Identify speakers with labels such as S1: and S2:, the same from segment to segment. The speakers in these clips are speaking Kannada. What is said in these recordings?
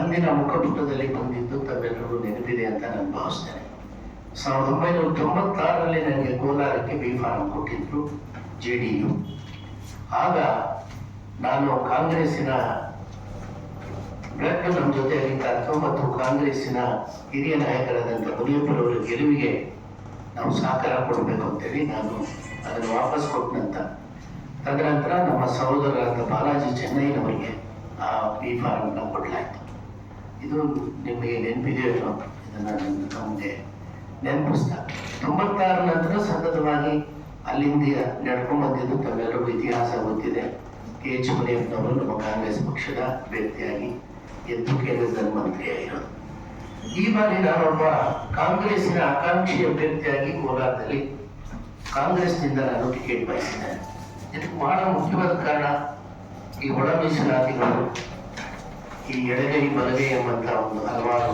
S1: ಅಂದಿನ ಮುಖಪುಟದಲ್ಲಿ ಬಂದಿದ್ದು ತಾವೆಲ್ಲರೂ ನೆನಪಿದೆ ಅಂತ ನಾನು ಭಾವಿಸ್ತೇನೆ. ಸಾವಿರದ ಒಂಬೈನೂರ ತೊಂಬತ್ತಾರರಲ್ಲಿ ನನಗೆ ಕೋಲಾರಕ್ಕೆ ಬಿ ಫಾರಂ ಕೊಟ್ಟಿದ್ರು, ಜೆ ಡಿ ಯು. ಆಗ ನಾನು ಕಾಂಗ್ರೆಸ್ಸಿನ ಬ್ಲಡ್ ನಮ್ಮ ಜೊತೆಯಲ್ಲಿ ಮತ್ತು ಕಾಂಗ್ರೆಸ್ಸಿನ ಹಿರಿಯ ನಾಯಕರಾದಂಥ ಮುನಿಯಪ್ಪನವರ ಗೆಲುವಿಗೆ ನಾವು ಸಹಕಾರ ಕೊಡಬೇಕು ಅಂತೇಳಿ ನಾನು ಅದನ್ನು ವಾಪಸ್ ಕೊಟ್ಟನಂತ. ತದನಂತರ ನಮ್ಮ ಸಹೋದರರಾದ ಬಾಲಾಜಿ ಚೆನ್ನೈನವರಿಗೆ ಆ ಬಿ ಫಾರಂ ಕೊಡಲಾಯಿತು. ಇದು ನಿಮಗೆ ನೆನಪಿದೆಯೋ ಇದನ್ನು ನಾನು ನಮಗೆ ನೆನಪಿಸ್ತಾ. ತೊಂಬತ್ತಾರ ನಂತರ ಸತತವಾಗಿ ಅಲ್ಲಿಂದ ನಡ್ಕೊಂಡು ಬಂದಿದ್ದು ತಮ್ಮೆಲ್ಲರಿಗೂ ಇತಿಹಾಸ ಗೊತ್ತಿದೆ. ಕೆ ಎಚ್ ಮುನಿಯಪ್ಪನವರು ನಮ್ಮ ಕಾಂಗ್ರೆಸ್ ಪಕ್ಷದ ಅಭ್ಯರ್ಥಿಯಾಗಿ ಎದ್ದು ಕೇಂದ್ರದಲ್ಲಿ ಮಂತ್ರಿಯಾಗಿರೋದು ಈ ಬಾರಿ ನಾನೊಬ್ಬ ಕಾಂಗ್ರೆಸ್ನ ಆಕಾಂಕ್ಷಿ ಅಭ್ಯರ್ಥಿಯಾಗಿ ಕೋಲಾರದಲ್ಲಿ ಕಾಂಗ್ರೆಸ್ನಿಂದ ನಾನು ಟಿಕೆಟ್ ಬಯಸಿದ್ದೇನೆ ಇದಕ್ಕೆ ಬಹಳ ಮುಖ್ಯವಾದ ಕಾರಣ ಈ ಒಳ ಮೀಸಲಾತಿಗಳು ಈ ಎಡಗೈ ಬಲಗೈ ಎಂಬಂತ ಒಂದು ಹಲವಾರು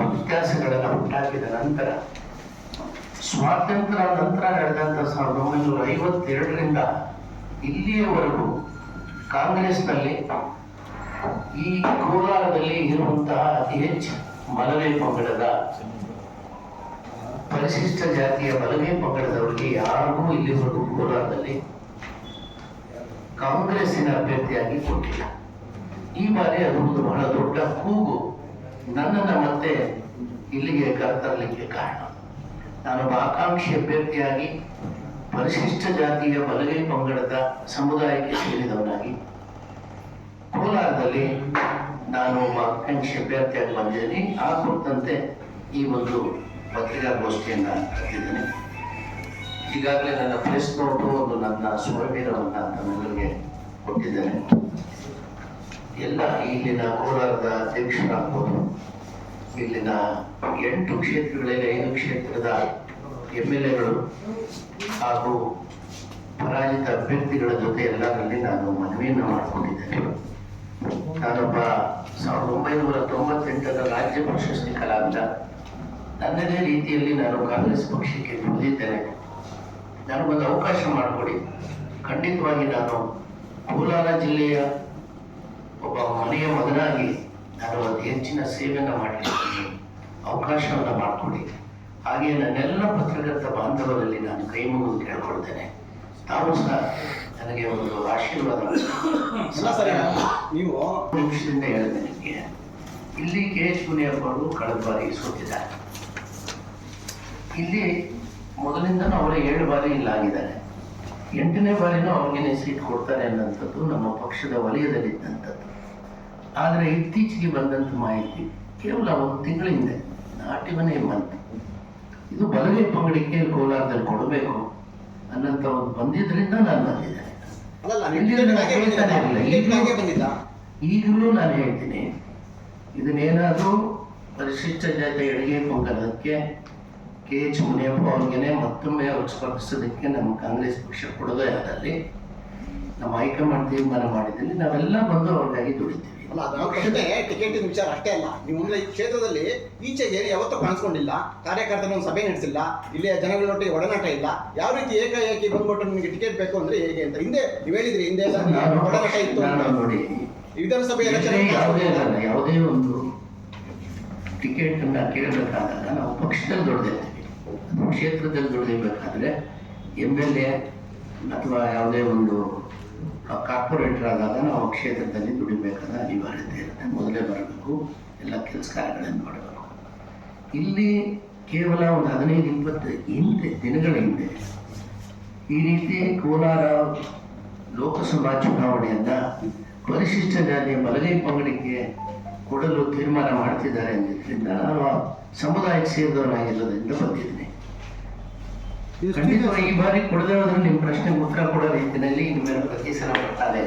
S1: ವ್ಯತ್ಯಾಸಗಳನ್ನು ಹುಟ್ಟಾಕಿದ ನಂತರ ಸ್ವಾತಂತ್ರ್ಯ ನಂತರ ನಡೆದಂತ ಸಾವಿರದ ಒಂಬೈನೂರ ಐವತ್ತೆರಡರಿಂದ ಇಲ್ಲಿಯವರೆಗೂ ಕಾಂಗ್ರೆಸ್ನಲ್ಲಿ ಈ ಕೋಲಾರದಲ್ಲಿ ಇರುವಂತಹ ಅತಿ ಹೆಚ್ಚು ಮಲವೇ ಪಂಗಡದ ಪರಿಶಿಷ್ಟ ಜಾತಿಯ ಮಲವೇ ಪಂಗಡದವರಿಗೆ ಯಾರಿಗೂ ಇಲ್ಲಿವರೆಗೂ ಕೋಲಾರದಲ್ಲಿ ಕಾಂಗ್ರೆಸ್ಸಿನ ಅಭ್ಯರ್ಥಿಯಾಗಿ ಕೊಟ್ಟಿಲ್ಲ. ಈ ಬಾರಿ ಅದು ಒಂದು ಬಹಳ ದೊಡ್ಡ ಕೂಗು. ನನ್ನನ್ನು ಮತ್ತೆ ಇಲ್ಲಿಗೆ ಕರೆತರಲಿಕ್ಕೆ ಕಾರಣ. ನಾನು ಆಕಾಂಕ್ಷಿ ಅಭ್ಯರ್ಥಿಯಾಗಿ ಪರಿಶಿಷ್ಟ ಜಾತಿಯ ಬಲಗೈ ಪಂಗಡದ ಸಮುದಾಯಕ್ಕೆ ಸೇರಿದವನಾಗಿ ಕೋಲಾರದಲ್ಲಿ ನಾನು ಒಬ್ಬ ಆಕಾಂಕ್ಷಿ ಅಭ್ಯರ್ಥಿಯಾಗಿ ಬಂದಿದ್ದೀನಿ. ಆ ಕುರಿತಂತೆ ಈ ಒಂದು ಪತ್ರಿಕಾಗೋಷ್ಠಿಯನ್ನು ಕರೆದಿದ್ದೇನೆ ಈಗಾಗಲೇ ನನ್ನ ಪ್ರೆಸ್ ನೋಟು ಒಂದು ನನ್ನ ಸ್ವರವೀರವನ್ನು ತಮ್ಮೆಲ್ಲರಿಗೆ ಕೊಟ್ಟಿದ್ದೇನೆ. ಎಲ್ಲ ಇಲ್ಲಿನ ಕೋಲಾರದ ಅಧ್ಯಕ್ಷರಾಗ್ಬೋದು ಇಲ್ಲಿನ ಎಂಟು ಕ್ಷೇತ್ರಗಳಲ್ಲಿ ಐದು ಕ್ಷೇತ್ರದ ಎಂ ಎಲ್ ಎಗಳು ಹಾಗೂ ಪರಾಜಿತ ಅಭ್ಯರ್ಥಿಗಳ ಜೊತೆ ಎಲ್ಲರಲ್ಲಿ ನಾನು ಮನವಿಯನ್ನು ಮಾಡಿಕೊಂಡಿದ್ದೇನೆ. ನಾನೊಬ್ಬ ಸಾವಿರದ ಒಂಬೈನೂರ ತೊಂಬತ್ತೆಂಟರ ರಾಜ್ಯ ಪ್ರಶಸ್ತಿ ಕಲಾವಿದ. ನನ್ನದೇ ರೀತಿಯಲ್ಲಿ ನಾನು ಕಾಂಗ್ರೆಸ್ ಪಕ್ಷಕ್ಕೆ ಬಂದಿದ್ದೇನೆ. ನನಗೊಂದು ಅವಕಾಶ ಮಾಡಿಕೊಡಿ. ಖಂಡಿತವಾಗಿ ನಾನು ಕೋಲಾರ ಜಿಲ್ಲೆಯ ಒಬ್ಬ ಮನೆಯ ಮಗನಾಗಿ ನಾನು ಒಂದು ಹೆಚ್ಚಿನ ಸೇವೆಯನ್ನು ಮಾಡಲಿಕ್ಕೆ ಅವಕಾಶವನ್ನು ಮಾಡಿಕೊಡಿ ಹಾಗೆ ನನ್ನೆಲ್ಲ ಪತ್ರಕರ್ತ ಬಾಂಧವರಲ್ಲಿ ನಾನು ಕೈ ಮುಗಿದು ಕೇಳ್ಕೊಳ್ತೇನೆ. ತಾವು ಸಹ ನನಗೆ ಒಂದು ಆಶೀರ್ವಾದ
S2: ನೀವು
S1: ನಿಮಿಷದಿಂದ ಹೇಳಿದೆ ನಿಮಗೆ. ಇಲ್ಲಿ ಕೆ ಎಚ್ ಮುನಿಯಪ್ಪ ಅವರು ಕಳೆದ ಬಾರಿ ಸೋತಿದ್ದಾರೆ. ಇಲ್ಲಿ ಮೊದಲಿಂದನೂ ಅವರೇ ಏಳು ಬಾರಿ ಇಲ್ಲ ಆಗಿದ್ದಾರೆ ಎಂಟನೇ ಬಾರಿನೂ ಅವನಿಗೆ ಸೀಟ್ ಕೊಡ್ತಾರೆ ಅನ್ನೋಂಥದ್ದು ನಮ್ಮ ಪಕ್ಷದ ವಲಯದಲ್ಲಿದ್ದಂಥದ್ದು. ಆದರೆ ಇತ್ತೀಚೆಗೆ ಬಂದಂಥ ಮಾಹಿತಿ ಕೇವಲ ಒಂದು ತಿಂಗಳ ಹಿಂದೆ ನಾಟ್ ಎ ಮಂತ್ ಇದು ಬಲಗೈ ಪಂಗಡಿಕೆ ಕೋಲಾರದಲ್ಲಿ ಕೊಡಬೇಕು ಅನ್ನಂತ ಒಂದು ಬಂದಿದ್ದರಿಂದ ನಾನು ಬಂದಿದ್ದೇನೆ ಈಗಲೂ ನಾನು ಹೇಳ್ತೀನಿ. ಇದನ್ನೇನಾದರೂ ಪರಿಶಿಷ್ಟ ಜಾತಿ ಎಡಗೆ ಪಂಗಡಕ್ಕೆ ಕೆ ಎಚ್ ಮುನಿಯಪ್ಪ ಅವ್ರಿಗೆ ಮತ್ತೊಮ್ಮೆ ಅವ್ರು ಸ್ಪರ್ಧಿಸೋದಕ್ಕೆ ನಮ್ಮ ಕಾಂಗ್ರೆಸ್ ಪಕ್ಷ ಕೊಡೋದೇ ಆದಲ್ಲಿ ನಮ್ಮ ಹೈಕಮಾಂಡ್ ತೀರ್ಮಾನ ಮಾಡಿದಲ್ಲಿ ನಾವೆಲ್ಲ ಬಂದು ಅವ್ರಿಗಾಗಿ ದುಡಿತೀವಿ.
S2: ಅಲ್ಲ ನಾವು ಪ್ರಶ್ನೆ ಟಿಕೆಟ್ ವಿಚಾರ ಅಷ್ಟೇ ಅಲ್ಲ. ನೀವು ಈ ಕ್ಷೇತ್ರದಲ್ಲಿ ಈಚೆಗೆ ಯಾವತ್ತೂ ಕಾಣಿಸ್ಕೊಂಡಿಲ್ಲ ಕಾರ್ಯಕರ್ತನ ಒಂದು ಸಭೆ ನಡೆಸಿಲ್ಲ ಇಲ್ಲಿಯ ಜನಗಳೊಟ್ಟಿಗೆ ಒಡನಾಟ ಇಲ್ಲ. ಯಾವ ರೀತಿ ಏಕಾಏಕಿ ಬಂದ್ಬಿಟ್ಟು ನಿಮಗೆ ಟಿಕೆಟ್ ಬೇಕು ಅಂದ್ರೆ ಹೇಗೆ ಅಂತ. ಹಿಂದೆ ನೀವು ಹೇಳಿದ್ರಿ ಹಿಂದೆ ಒಡನಾಟ ಇತ್ತು
S1: ನೋಡಿ
S2: ವಿಧಾನಸಭೆ
S1: ಯಾವುದೇ ಒಂದು ಟಿಕೆಟ್ ಅನ್ನ ಕೇಳಬೇಕಾದಾಗ ನಾವು ಪಕ್ಷದಲ್ಲಿ ದುಡ್ದಿರ್ತೀವಿ ಅಥವಾ ಕ್ಷೇತ್ರದಲ್ಲಿ ದುಡಿಬೇಕಾದ್ರೆ ಎಂ ಎಲ್ ಎ ಅಥವಾ ಯಾವುದೇ ಒಂದು ಕಾರ್ಪೊರೇಟರ್ ಆದಾಗ ನಾವು ಕ್ಷೇತ್ರದಲ್ಲಿ ದುಡಿಬೇಕಾದ ಅನಿವಾರ್ಯತೆ ಇರುತ್ತೆ. ಮೊದಲೇ ಬರಬೇಕು. ಎಲ್ಲ ಕೆಲಸ ಕಾರ್ಯಗಳನ್ನು ಮಾಡಬೇಕು. ಇಲ್ಲಿ ಕೇವಲ ಒಂದು ಹದಿನೈದು ಇಪ್ಪತ್ತು ಹಿಂದೆ, ದಿನಗಳ ಹಿಂದೆ ಈ ರೀತಿ ಕೋಲಾರ ಲೋಕಸಭಾ ಚುನಾವಣೆಯನ್ನ ಪರಿಶಿಷ್ಟ ಜಾತಿಯ ಬಲಗೈ ಪಂಗಡಿಗೆ ಕೊಡಲು ತೀರ್ಮಾನ ಮಾಡ್ತಿದ್ದಾರೆ ಅಂದಿದ್ದರಿಂದ ನಾನು ಸಮುದಾಯಕ್ಕೆ ಸೇರಿದವನಾಗಿರೋದ್ರಿಂದ ಬಂದಿದ್ದೀನಿ. ಖಂಡಿತವಾಗಿ ಈ ಬಾರಿ ಕೊಡದೇ ಹೋದ್ರೆ ನಿಮ್ಮ ಪ್ರಶ್ನೆಗೆ ಉತ್ತರ ಕೊಡೋ ರೀತಿಯಲ್ಲಿ ನಿಮ್ಮ ಪ್ರತಿ ಸಲ ಬರ್ತಾರೆ.